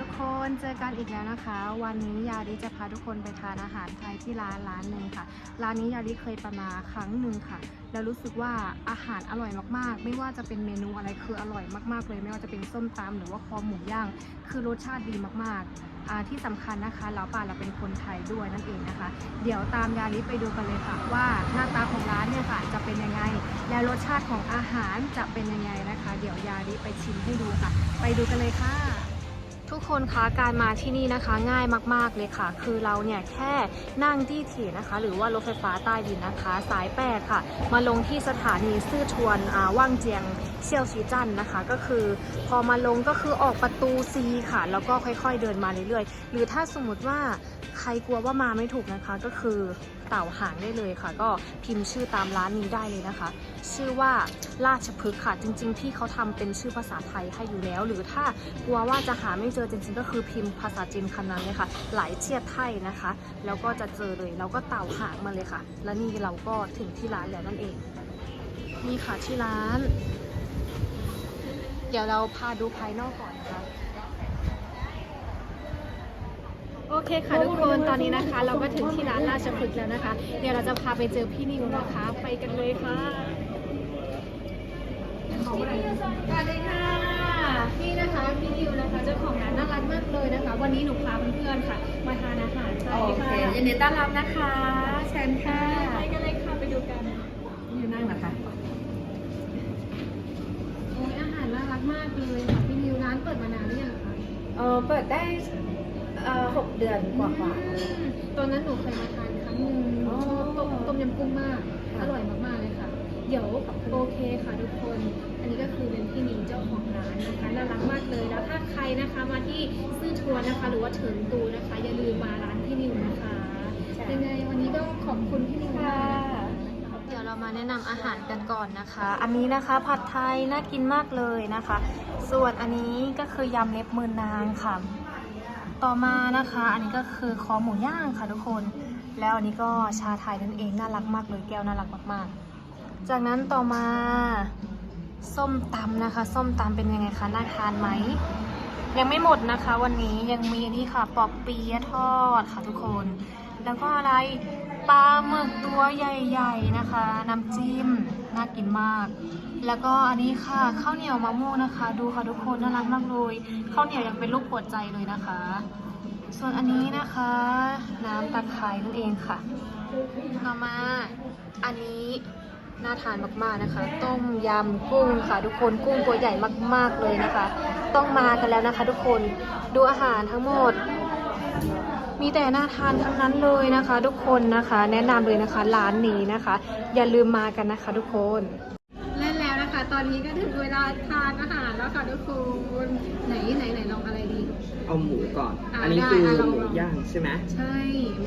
ทุกคนเจอกันอีกแล้วนะคะ วันนี้ยาริจะพาทุกคนไปทานอาหารไทยที่ร้านร้านหนึ่งค่ะ ร้านนี้ยาริเคยไปมาครั้งหนึ่งค่ะ แล้วรู้สึกว่าอาหารอร่อยมากๆ ไม่ว่าจะเป็นเมนูอะไรคืออร่อยมากๆเลย ไม่ว่าจะเป็นส้มตำหรือว่าคอหมูย่าง คือรสชาติดีมากๆที่สำคัญนะคะเราป่าเราเป็นคนไทยด้วยนั่นเองนะคะ เดี๋ยวตามยาริไปดูกันเลยค่ะ ว่าหน้าตาของร้านเนี่ยค่ะจะเป็นยังไง และรสชาติของอาหารจะเป็นยังไงนะคะ เดี๋ยวยาริไปชิมให้ดูค่ะ ไปดูกันเลยค่ะ ทุกคนคะการมาที่นี่นะคะง่ายมากๆเลยค่ะ คือเราเนี่ยแค่นั่งที่ถีนะคะ หรือว่ารถไฟฟ้าใต้ดินนะคะ สายแปดค่ะ มาลงที่สถานีซื่อชวนอ่าว่างเจียงเซี่ยวซีจันนะคะ ก็คือพอมาลงก็คือออกประตู C ค่ะ แล้วก็ค่อยๆเดินมาเรื่อยๆ หรือถ้าสมมติว่า ใครกลัวว่ามาไม่ถูกนะคะ ก็คือเต่าหางได้เลยค่ะ ก็พิมพ์ชื่อตามร้านนี้ได้เลยนะคะ ชื่อว่าราชพฤกษ์ค่ะ จริงๆพี่เขาทำเป็นชื่อภาษาไทยให้อยู่แล้ว หรือถ้ากลัวว่าจะหาไม่เจอจริงๆ ก็คือพิมพ์ภาษาจีนคำนั้นเลยค่ะ หลายเชียดไทยนะคะ แล้วก็จะเจอเลยเราก็เต่าหางมาเลยค่ะ แล้วนี่เราก็ถึงที่ร้านแล้วนั่นเอง นี่ค่ะที่ร้าน เดี๋ยวเราพาดูภายนอกก่อนนะคะ เคค่ะทุกคนตอนนี้นะคะ เราก็ถึงที่ร้านราชพฤกษ์แล้วนะคะ เดี๋ยวเราจะพาไปเจอพี่นิวนะคะ ไปกันเลยค่ะสวัสดีค่ะพี่นะคะพี่นิวนะคะเจ้าของร้านน่ารักมากเลยนะคะ วันนี้หนูพาเพื่อนๆค่ะ มาทานอาหารไทโอยเคค่ะยินดีต้อนรับนะคะเชิญค่ะไปกันเลยค่ะไปดูกันอยู่นั่งนะคะโอ้ยอาหารน่ารักมากเลยค่ะพี่นิวร้านเปิดมานานหรือยังคะเออเปิดได้ เอ่อหกเดือนกว่าอืมตอนนั้นหนูเคยมาทานครั้งหนึ่งอ๋อชอบต้มต้มยำกุ้งมาก ค่ะ อร่อยมากๆเลยค่ะ เดี๋ยวโอเคค่ะทุกคน อันนี้ก็คือเป็นพี่นิวเจ้าของร้านนะคะน่ารักมากเลย แล้วถ้าใครนะคะมาที่ซื่อทวนนะคะ หรือว่าเฉิงตูนะคะ อย่าลืมมาร้านพี่นิวนะคะยังไงวันนี้ก็ขอบคุณพี่นิวๆมาค่ะกเดี๋ยวเรามาแนะนำอาหารกันก่อนนะคะ อันนี้นะคะผัดไทยน่ากินมากเลยนะคะ ส่วนอันนี้ก็คือยำเล็บมือนางค่ะ ต่อมานะคะ อันนี้ก็คือคอหมูย่างค่ะทุกคน แล้วอันนี้ก็ชาไทยนั่นเองน่ารักมากเลยแก้วน่ารักมากๆ จากนั้นต่อมาส้มตำนะคะ ส้มตำเป็นยังไงคะน่าทานไหมยังไม่หมดนะคะ วันนี้ยังมีอันนี้ค่ะปอบเปี๊ยะทอดค่ะทุกคน แล้วก็อะไรปลาหมึกตัวใหญ่ ๆนะคะ น้ำจิ้ม น่ากินมาก แล้วก็อันนี้ค่ะข้าวเหนียวมะม่วงนะคะ ดูค่ะทุกคนน่ารักมากเลยข้าวเหนียวยังเป็นรูปหัวใจเลยนะคะ ส่วนอันนี้นะคะ น้ำตะไคร้นั่นเองค่ะต่อมาอันนี้น่าทานมากๆนะคะ ต้มยำกุ้งค่ะ ทุกคนกุ้งตัวใหญ่มากๆเลยนะคะ ต้องมากันแล้วนะคะ ทุกคนดูอาหารทั้งหมด มีแต่น่าทานทั้งนั้นเลยนะคะ ทุกคนนะคะ แนะนำเลยนะคะร้านนี้นะคะ อย่าลืมมากันนะคะ ทุกคนเล่นแล้วนะคะ ตอนนี้ก็ถึงเวลาทานอาหารแล้วค่ะทุกคนไหนไหนไหนลองอะไรดี เอาหมูก่อน อ่าอันนี้ได้คืออะลองหมูย่างใช่ไหมใช่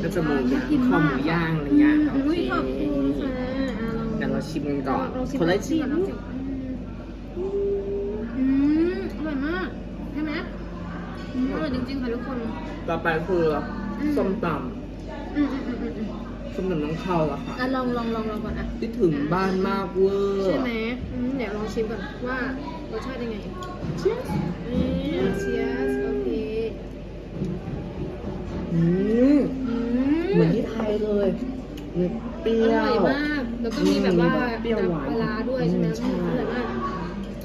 ก็จะหมูย่างกินคอมากหมูย่างอะไรเงี้ยอืมอุ้ยขอบโอเคคุณค่ะอะลอง เดี๋ยวเราชิมกันก่อนลองชิมคนละชิ้นลองชิมอืมอร่อยมากใช่ไหมอืมอร่อย จริงๆค่ะทุกคน ต่อไปคืออมส้มตอืมอืมอืมอืมอืมำส้มตำน้องข้าวแล้วค่ะอะลองลองลองลองก่อนอะคิดถึงบ้านมากเวอร์ใช่ไหมอืมเดี๋ยวลองชิมก่อนว่ารสชาติยังไงเชียสอืมเชียสโอเคอืมอืมเหมือนที่ไทยเลยมีเปรี้อยวร่อยมากแล้วก็มีแบบว่าอืมเปรี้ยวหวานปลาร้าด้วยใช่ไหมอืมใช่ อร่อยมาก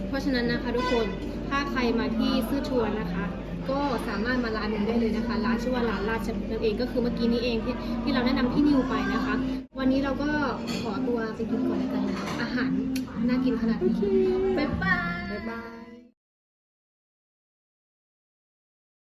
เพราะฉะนั้นนะคะทุกคน ถ้าใครมาที่ซื่อชวนนะคะ ก็สามารถมาร้านนี้ได้เลยนะคะ ร้านชื่อว่าร้านราชบุตรนั่นเองก็คือเมื่อกี้นี้เองที่ที่เราแนะนำพี่นิวไปนะคะ วันนี้เราก็ขอตัวไปกินก่อนแล้วกันนะคะอาหารน่ากินขนาดนี้บ๊ายบายบ๊ายบาย